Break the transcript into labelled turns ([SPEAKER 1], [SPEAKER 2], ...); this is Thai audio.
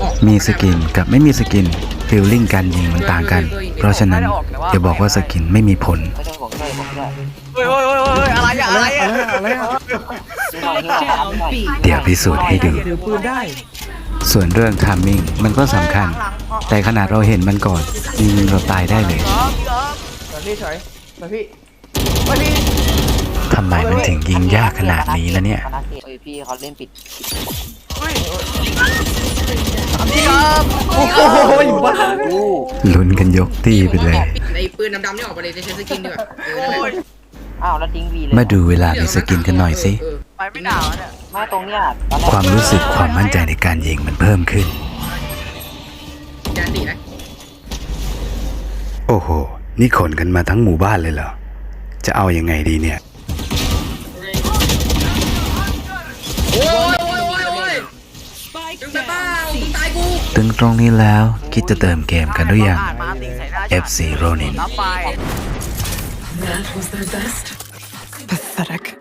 [SPEAKER 1] ออก
[SPEAKER 2] มีสกินกับไม่มีสกินฟิลลิ่งการยิงมันต่างกัน เพราะฉะนั้นอย่าบอกว่าสกินไม่มีผล
[SPEAKER 3] ไม่ต้องบอกด้วยบอกด้วย
[SPEAKER 4] เฮ้ยเฮ้ยเฮ้ยเฮ้ยอะไรอะอะไรอะ
[SPEAKER 5] อะไรอะ
[SPEAKER 3] ดูหน่อยดูหน่อยดูหน่อย
[SPEAKER 2] เดี๋ยวพิสูจน์ให้ดู
[SPEAKER 5] ถือปืนได้
[SPEAKER 2] ส่วนเรื่องทามมิ่งมันก็สำคัญ แต่ขนาดเราเห็นมันก่อนยิงเราตายได้เลย
[SPEAKER 4] เดี๋ยวพี่เฉยเดี๋ยวพี่เฮ้ยพี่
[SPEAKER 2] ทำไมมันถึงยิงยากขนาดนี้แล้วเนี่ย
[SPEAKER 3] เฮ้ยพี่เขาเล่นปิด
[SPEAKER 4] เฮ้ยพี่ครับ
[SPEAKER 5] โอ้โหบ้า
[SPEAKER 3] อู้
[SPEAKER 2] ลุ้นกันยกที่ไปเลย
[SPEAKER 1] ไอ้ปืนดำๆนี่ออกไปเลยจะใช้สกินดีกว่าเออ
[SPEAKER 4] โอ้ย
[SPEAKER 3] อ้าวแล้วทิ้งวีเลย
[SPEAKER 2] มาดูเวลามีสกินกันหน่อยสิ
[SPEAKER 1] เออ
[SPEAKER 4] ไปไม่หนาวเนี่ย
[SPEAKER 3] ไม่ตรงเนี้ยตอนแรก
[SPEAKER 2] ความรู้สึกความมั่นใจในการยิงมันเพิ่มขึ้น
[SPEAKER 1] แกนตีนะ
[SPEAKER 2] โอ้โห นี่ขนกันมาทั้งหมู่บ้านเลยเหรอ จะเอายังไงดีเนี่ย
[SPEAKER 1] โอ้ยโอ้ยโอ้ยโอ้ยดึงไปเปล่ามึงตายกู
[SPEAKER 2] ถึงตรงนี้แล้วคิดจะเติมเกมกันหรือยัง FC Ronin
[SPEAKER 6] That was their best. Pathetic.